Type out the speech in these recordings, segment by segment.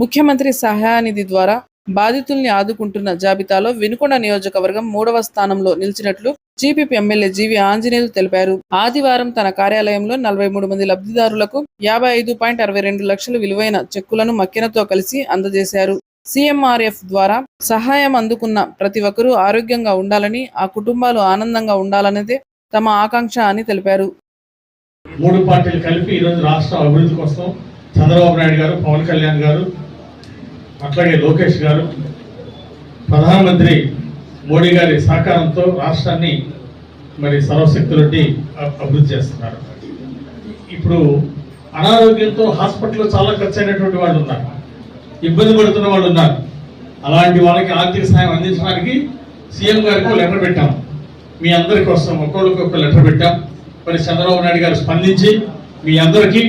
ముఖ్యమంత్రి సహాయనిధి ద్వారా బాధితుల్ని ఆదుకుంటున్న జాబితాలో వినుకొండ నియోజకవర్గం మూడవ స్థానంలో నిలిచినట్లు జీపీపీ ఎమ్మెల్యే జీవి ఆంజనేయులు తెలిపారు. ఆదివారం తన కార్యాలయంలో నలభై మూడు మంది లబ్ధిదారులకు యాభై ఐదు పాయింట్ అరవై రెండు లక్షల విలువైన చెక్కులను మక్కెనతో కలిసి అందజేశారు. సీఎంఆర్ఎఫ్ ద్వారా సహాయం అందుకున్న ప్రతి ఒక్కరూ ఆరోగ్యంగా ఉండాలని ఆ కుటుంబాలు ఆనందంగా ఉండాలన్నదే తమ ఆకాంక్ష అని తెలిపారు. మూడు పార్టీలు కలిపి ఈరోజు రాష్ట్ర అభివృద్ధి కోసం చంద్రబాబు నాయుడు గారు పవన్ కళ్యాణ్ గారు అట్లాగే లోకేష్ గారు ప్రధానమంత్రి మోడీ గారి సహకారంతో రాష్ట్రాన్ని మరి సర్వశక్తులకి అభివృద్ధి చేస్తున్నారు. ఇప్పుడు అనారోగ్యంతో హాస్పిటల్లో చాలా ఖర్చు అయినటువంటి వాళ్ళు ఉన్నారు. ఇబ్బంది పడుతున్న వాళ్ళు ఉన్నారు. అలాంటి వాళ్ళకి ఆర్థిక సహాయం అందించడానికి సీఎం గారికి ఒక లెటర్ పెట్టాం. మీ అందరి కోసం ఒక్కొక్కరికి ఒక లెటర్ పెట్టాం. మరి చంద్రబాబు నాయుడు గారు స్పందించి మీ అందరికీ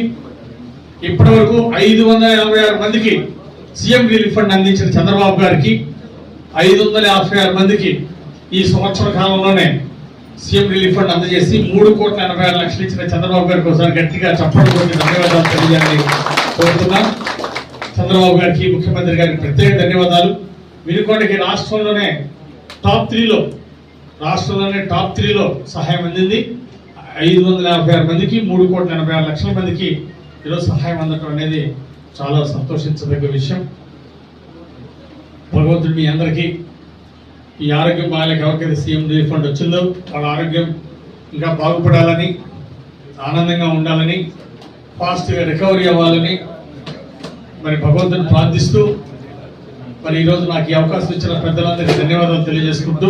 ఇప్పటి వరకు ఐదు వందల ఎనభై ఆరు మందికి సీఎం రిలీఫ్ ఫండ్ అందించిన చంద్రబాబు గారికి ఐదు వందల యాభై ఆరు మందికి ఈ సంవత్సర కాలంలోనే సీఎం రిలీఫ్ ఫండ్ అందజేసి మూడు కోట్ల ఎనభై ఆరు లక్షలు ఇచ్చిన చంద్రబాబు గారికి ఒకసారి గట్టిగా చప్పట్లు కొట్టి ధన్యవాదాలు తెలియాలని కోరుతున్నా. చంద్రబాబు గారికి ముఖ్యమంత్రి గారికి ప్రత్యేక ధన్యవాదాలు. వినుకొండకి రాష్ట్రంలోనే టాప్ త్రీలో రాష్ట్రంలోనే టాప్ త్రీలో సహాయం అందింది. ఐదు వందల యాభై ఆరు మందికి మూడు కోట్ల ఎనభై ఆరు లక్షల మందికి ఈరోజు సహాయం అందటం అనేది చాలా సంతోషించదగ్గ విషయం. భగవంతుడు మీ అందరికీ ఈ ఆరోగ్యం బాగాలేక ఎవరికైతే సీఎం రిలీఫ్ ఫండ్ వచ్చిందో వాళ్ళ ఆరోగ్యం ఇంకా బాగుపడాలని ఆనందంగా ఉండాలని ఫాస్ట్గా రికవరీ అవ్వాలని మరి భగవంతుని ప్రార్థిస్తూ మరి ఈరోజు నాకు ఈ అవకాశం ఇచ్చిన పెద్దలందరికీ ధన్యవాదాలు తెలియజేసుకుంటూ